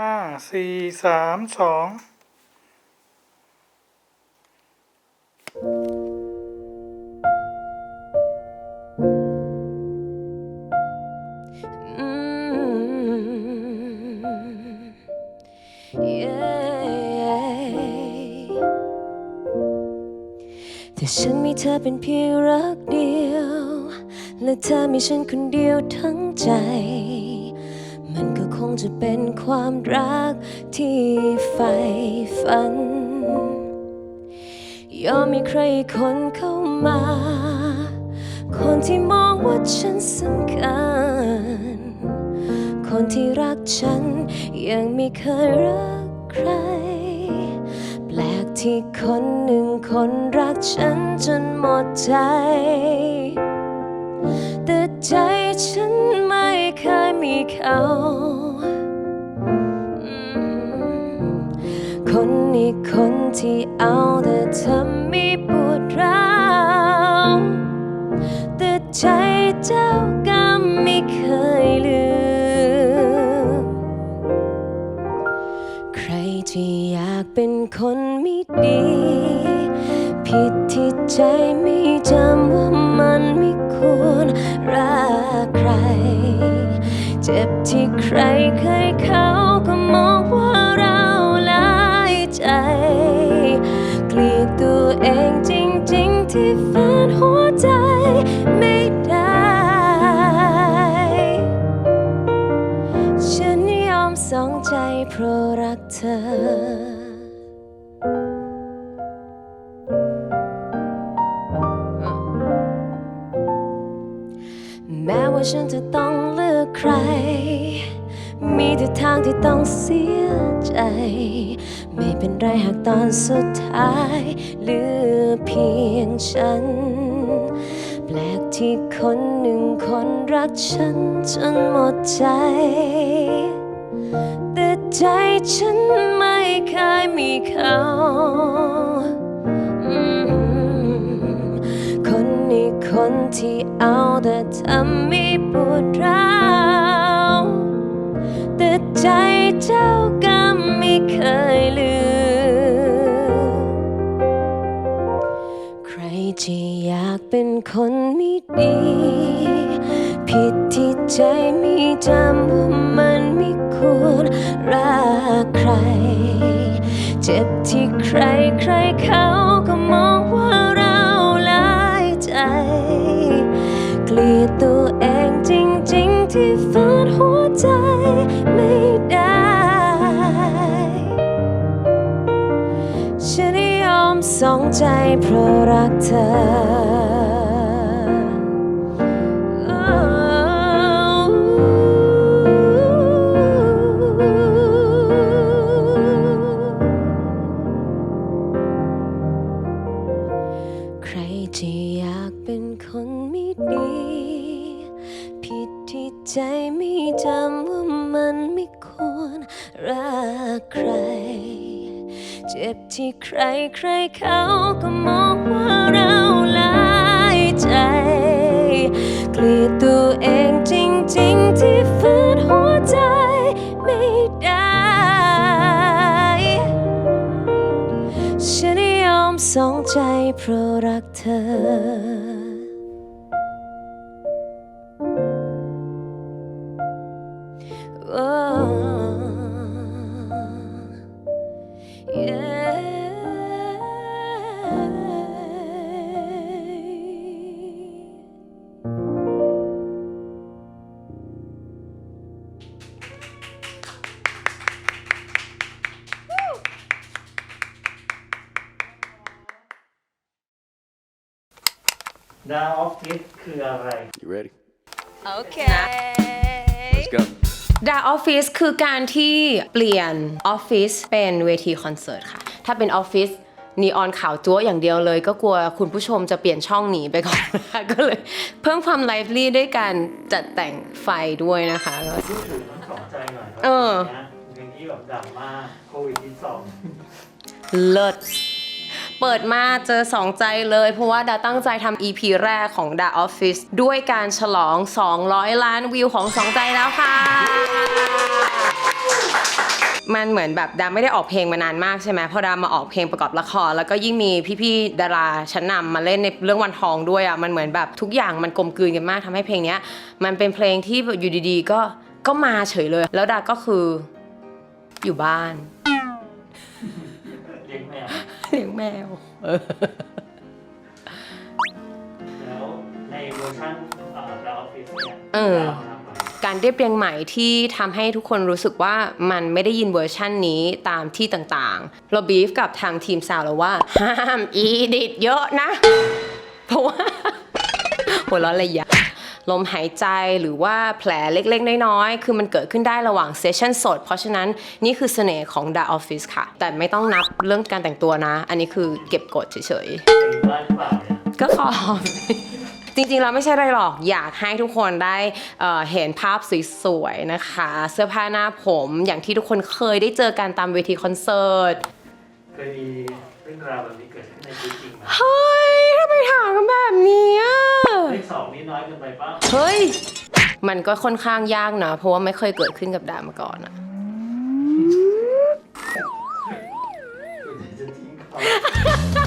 ห้าสี่สามสองแต่ฉันมีเธอเป็นเพียงรักเดียว และเธอมีฉันคนเดียวทั้งใจ คงจะเป็นความรักที่ใฝ่ฝัน ยอมมีใครคนเข้ามา คนที่มองว่าฉันสำคัญ คนที่รักฉันยังไม่เคยรักใคร แปลกที่คนหนึ่งคนรักฉันจนหมดใจแต่ใจฉันไม่เคยมีเขา ที่เอาแต่ทำมีปวดร้าวแต่ใจเจ้าก็ไม่เคยลืม ใครที่อยากเป็นคนไม่ดี ผิดที่ใจไม่จำ ว่าฉันจะต้องเลือกใคร มีแต่ทางที่ต้องเสียใจ ไม่เป็นไรหากตอนสุดท้ายเหลือเพียงฉัน แปลกที่คนหนึ่งคนรักฉันจนหมดใจ แต่ใจฉันไม่เคยมีเขาคนนี้คนที่เอาแต่ ทำมีปวดร้าวแต่ใจเจ้าก็ไม่เคยลืม ใครที่อยากเป็นคนไม่ดี ผิดที่ใจไม่จำว่ามันไม่ควรรักใคร เจ็บที่ใครใครเขาก็มอง กลียดตัวเองจริงๆ ที่ฝืนหัวใจไม่ได้ ฉันยอมสองใจเพราะรักเธอใครที่อยากเป็น ใจไม่จำว่ามันไม่ควรรักใคร เจ็บที่ใครใครเขาก็มองว่าเราลายใจ กลียดตัวเองจริง ๆ ที่ฝืนหัวใจไม่ได้ ฉันยอมสองใจเพราะรักเธอ ดาวออฟฟิศคืออะไร You ready? โอเค Let's go. ดาออฟฟิศคือการที่เปลี่ยนออฟฟิศเป็นเวทีคอนเสิร์ตค่ะ ถ้าเป็นออฟฟิศนีออนขาวจั๊วอย่างเดียวเลย ก็กลัวคุณผู้ชมจะเปลี่ยนช่องหนีไปก่อนนะคะก็เลยเพิ่มความไลฟ์ลี่ด้วยการจัดแต่งไฟด้วยนะคะแล้วพูดถึงทั้งสองใจหน่อยเออนะเพลงนี้แบบดังมากโควิดที่สอง เลิศ เปิดมาเจอสองใจเลย เพราะว่าดาตั้งใจทำ EP แรกของดาออฟฟิศด้วยการฉลอง 200 ล้านวิวของสองใจแล้วค่ะ มันเหมือนแบบดาไม่ได้ออกเพลงมานานมากใช่ไหมพอดามาออกเพลงประกอบละคร แล้วก็ยิ่งมีพี่ๆดาราชั้นนำมาเล่นในเรื่องวันทองด้วยอะมันเหมือนแบบทุกอย่างมันกลมกลืนกันมากทำให้เพลงเนี้ย มันเป็นเพลงที่อยู่ดีๆ ก็ก็มาเฉยเลย แล้วดาก็คืออยู่บ้าน เลี้ยงแมว เออ แล้วในเวอร์ชันดาวออฟฟิศเนี่ยเออดาวทำอะไรการเรียบเรียงใหม่ที่ทำให้ทุกคนรู้สึกว่ามันไม่ได้ยินเวอร์ชั่นนี้ตามที่ต่างๆ เราบีฟกับทางทีมซาวแล้วว่า ห้ามอีดิทเยอะนะ เพราะว่า หัวเราะระยะ ลมหายใจหรือว่าแผลเล็กๆ น้อยๆ คือมันเกิดขึ้นได้ระหว่างเซสชั่นสด เพราะฉะนั้นนี่คือเสน่ห์ของ The Office ค่ะ แต่ไม่ต้องนับเรื่องการแต่งตัวนะ อันนี้คือเก็บกดเฉยๆเป็นบ้านหรือเปล่าเนี่ยก็ขอจริงๆ เราไม่ใช่อะไรหรอก อยากให้ทุกคนได้เอ่อเห็นภาพสวยๆ นะคะ เสื้อผ้าหน้าผมอย่างที่ทุกคนเคยได้เจอกันตามเวทีคอนเสิร์ต เคยมีเรื่องราวแบบนี้เกิดขึ้นในชีวิตจริงไหมเฮ้ยทำไมถามกันแบบนี้อะ เลขสองนี่น้อยเกินไปป่ะเฮ้ย มันก็ค่อนข้างยากนะ เพราะว่าไม่เคยเกิดขึ้นกับดามาก่อนอะจะทิ้งเขา